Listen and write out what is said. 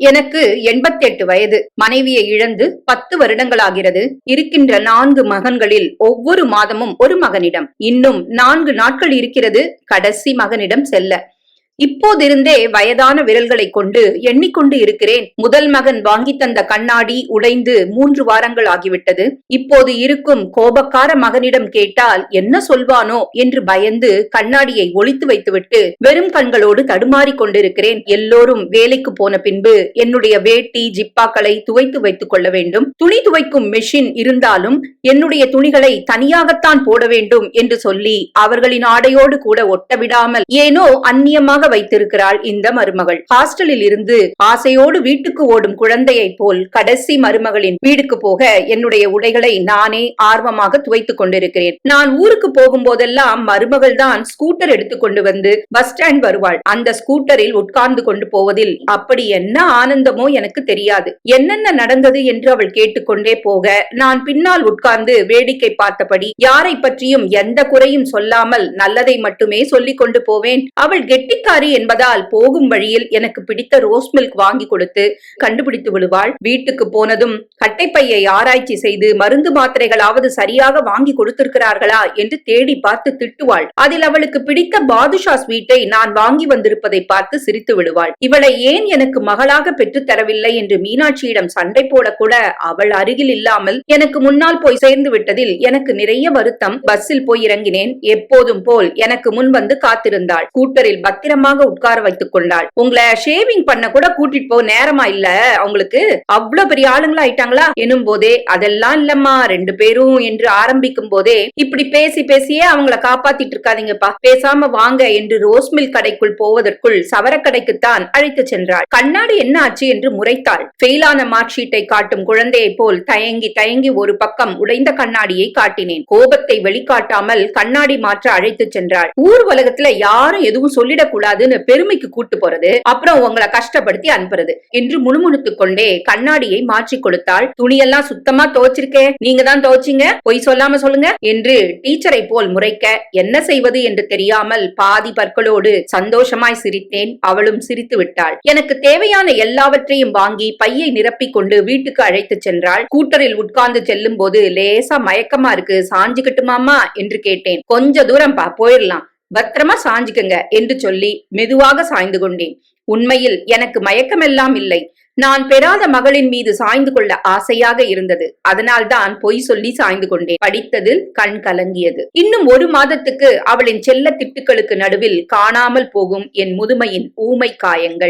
எனக்கு எண்பத்தி எட்டு வயது. மனைவியை இழந்து பத்து வருடங்களாகிறது. இருக்கின்ற நான்கு மகன்களில் ஒவ்வொரு மாதமும் ஒரு மகனிடம். இன்னும் நான்கு நாட்கள் இருக்கிறது. கடைசி மகனிடம் செல்ல. இப்போதிருந்தே வயதான விரல்களை கொண்டு எண்ணிக்கொண்டு இருக்கிறேன். முதல் மகன் வாங்கி தந்த கண்ணாடி உடைந்து மூன்று வாரங்கள் ஆகிவிட்டது. இப்போது இருக்கும் கோபக்கார மகனிடம் கேட்டால் என்ன சொல்வானோ என்று பயந்து கண்ணாடியை ஒளித்து வைத்துவிட்டு வெறும் கண்களோடு தடுமாறிக் கொண்டிருக்கிறேன். எல்லோரும் வேலைக்கு போன பின்பு என்னுடைய வேட்டி ஜிப்பாக்களை துவைத்து வைத்துக் கொள்ள வேண்டும். துணி துவைக்கும் மெஷின் இருந்தாலும் என்னுடைய துணிகளை தனியாகத்தான் போட வேண்டும் என்று சொல்லி அவர்களின் ஆடையோடு கூட ஒட்ட விடாமல் ஏனோ அந்நியமாக வைத்திருக்கிறாள் இந்த மருமகள். ஹாஸ்டலில் இருந்து ஆசையோடு வீட்டுக்கு ஓடும் குழந்தையைப் போல் கடைசி மருமகளின் வீடுக்கு போக என்னுடைய உடைகளை நானே ஆர்வமாக துவைத்துக் கொண்டிருக்கிறேன். நான் ஊருக்கு போகும் போதெல்லாம் மருமகள் தான் ஸ்கூட்டர் எடுத்துக்கொண்டு வந்து பஸ் ஸ்டாண்ட் வருவாள். அந்த ஸ்கூட்டரில் உட்கார்ந்து கொண்டு போவதில் அப்படி என்ன ஆனந்தமோ எனக்கு தெரியாது. என்னென்ன நடந்தது என்று அவள் கேட்டுக்கொண்டே போக நான் பின்னால் உட்கார்ந்து வேடிக்கை பார்த்தபடி யாரை பற்றியும் எந்த குறையும் சொல்லாமல் நல்லதை மட்டுமே சொல்லிக் கொண்டு போவேன். அவள் கெட்டிக்காரி என்பதால் போகும் வழியில் எனக்கு பிடித்த ரோஸ் மில்க் வாங்கி கொடுத்து கண்டுபிடித்து விடுவாள். வீட்டுக்கு போனதும் கட்டைப்பையை ஆராய்ச்சி செய்து மருந்து மாத்திரைகளாவது சரியாக வாங்கி கொடுத்திருக்கிறார்களா என்று தேடி பார்த்து திட்டுவாள். அதில் அவளுக்கு பிடித்த பாதுஷா ஸ்வீட்டை நான் வாங்கி வந்திருப்பதை பார்த்து சிரித்து விடுவாள். இவளை ஏன் எனக்கு மகளாக பெற்றுத் தரவில்லை என்று மீனாட்சியிடம் சண்டை போடக்கூட அவள் அருகில் இல்லாமல் எனக்கு முன்னால் போய் சேர்ந்து விட்டதில் எனக்கு நிறைய வருத்தம். பஸ்ஸில் போய் இறங்கினேன். எப்போதும் போல் எனக்கு முன் வந்து காத்திருந்தாள். கூட்டரில் பத்திரமாக உட்கார வைத்துக் கொண்டாள். உங்களை ஷேவிங் பண்ண கூட கூட்டிட்டு போக நேரமா இல்ல? அவங்களுக்கு அவ்வளவு பெரிய ஆளுங்களா ஆயிட்டாங்களா? எனும் போதே அதெல்லாம் இல்லம்மா ரெண்டு பேரும் என்று ஆரம்பிக்கும் போதே இப்படி பேசி பேசியே அவங்கள காப்பாத்திட்டு இருக்காதீங்கப்பா. பேசாம வாங்க என்று ரோஸ் மில் கடைக்குள் போவதற்குள் சவரக்கடைக்குத்தான் அழைத்து சென்றாள். கண்ணாடி என்ன ஆச்சு? என்று முறைத்தாள். ஃபெயிலான மார்க் ஷீட்டை காட்டும் குழந்தையை போல் தயங்கி தயங்கி ஒரு பக்கம் உடைந்த கண்ணாடியை காட்டினேன். கோபத்தை வெளிக்காட்டாமல் கண்ணாடி மாற்ற அழைத்து சென்றாள். ஊர் உலகத்துல யாரும் எதுவும் சொல்லிடக்கூடாது. கூடாதுன்னு பெருமைக்கு கூட்டு போறது அப்புறம் உங்களை கஷ்டப்படுத்தி அனுப்புறது என்று முணுமுணுத்துக் கொண்டே கண்ணாடியை மாற்றி கொடுத்தாள். துணியெல்லாம் சுத்தமா துவைச்சிருக்கே நீங்க தான் துவைச்சிங்க பொய் சொல்லாம சொல்லுங்க என்று டீச்சரை போல் முறைக்க என்ன செய்வது என்று தெரியாமல் பாதி பற்களோடு சந்தோஷமாய் சிரித்தேன். அவளும் சிரித்து விட்டாள். எனக்கு தேவையான எல்லாவற்றையும் வாங்கி பையை நிரப்பிக் கொண்டு வீட்டுக்கு அழைத்து சென்றாள். கூட்டரில் உட்கார்ந்து செல்லும் போது லேசா மயக்கமா இருக்கு சாஞ்சுக்கிட்டுமாமா என்று கேட்டேன். கொஞ்ச தூரம் பா போயிடலாம். பத்திரமா சாஞ்சுக்கங்க என்று சொல்லி மெதுவாக சாய்ந்து கொண்டேன். உண்மையில் எனக்கு மயக்கமெல்லாம் இல்லை. நான் பெறாத மகளின் மீது சாய்ந்து கொள்ள ஆசையாக இருந்தது. அதனால்தான் பொய் சொல்லி சாய்ந்து கொண்டேன். படித்ததில் கண் கலங்கியது. இன்னும் ஒரு மாதத்துக்கு அவளின் செல்ல திட்டுக்களுக்கு நடுவில் காணாமல் போகும் என் முதுமையின் ஊமை காயங்கள்.